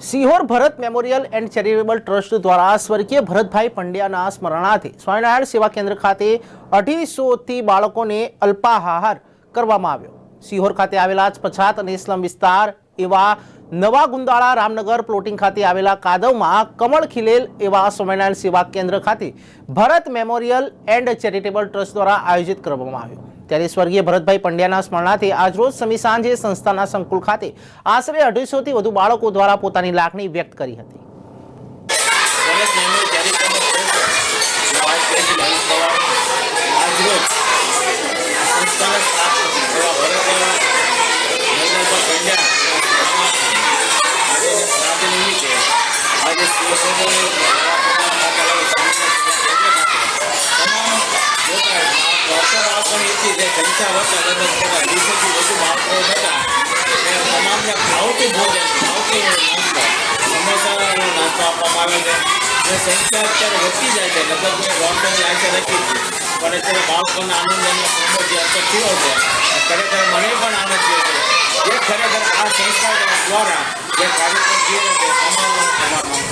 Sihor Bharat memorial and charitable trust દ્વારા સ્વર્ગીય ભરતભાઈ પંડ્યાના સ્મરણાર્થે સ્વામિનારાયણ સેવા કેન્દ્ર ખાતે અઢીસોથી બાળકોને અલ્પાહાર કરવામાં આવ્યો. સિહોર ખાતે આવેલા જ પછાત અને ઇસ્લામ વિસ્તાર એવા નવા ગુંદાળા રામનગર પ્લોટિંગ ખાતે આવેલા કાદવમાં કમળ ખીલેલ એવા સ્વામિનારાયણ સેવા કેન્દ્ર ખાતે Bharat memorial and charitable trust દ્વારા આયોજિત કરવામાં આવ્યો. ત્યારે સ્વર્ગીય ભરતભાઈ પંડ્યાના સ્મરણાર્થે આજરોજ સમી સાંજે સંસ્થાના સંકુલ ખાતે આશરે અઢીસોથી વધુ બાળકો દ્વારા પોતાની લાગણી વ્યક્ત કરી હતી. તમામ મોટા એથી જે સંખ્યા હતા લગભગ તેના વીસોથી વધુ બાળકો હતા. એ તમામને ભાવતું ભોજન ભાવતું નાસ્તો. સમોસાનો નાસ્તો આપવામાં આવે છે. જે સંખ્યા અત્યારે વધતી જાય છે. લગભગ લોકડાઉનની આશા રાખી છે પણ અત્યારે બાળકોના આનંદ અને ખૂબ જ અસર થયો છે ખરેખર મને પણ આનંદ થયો છે. જે ખરેખર આ સંસ્થા દ્વારા જે કાર્યક્રમ થયો છે અમારો.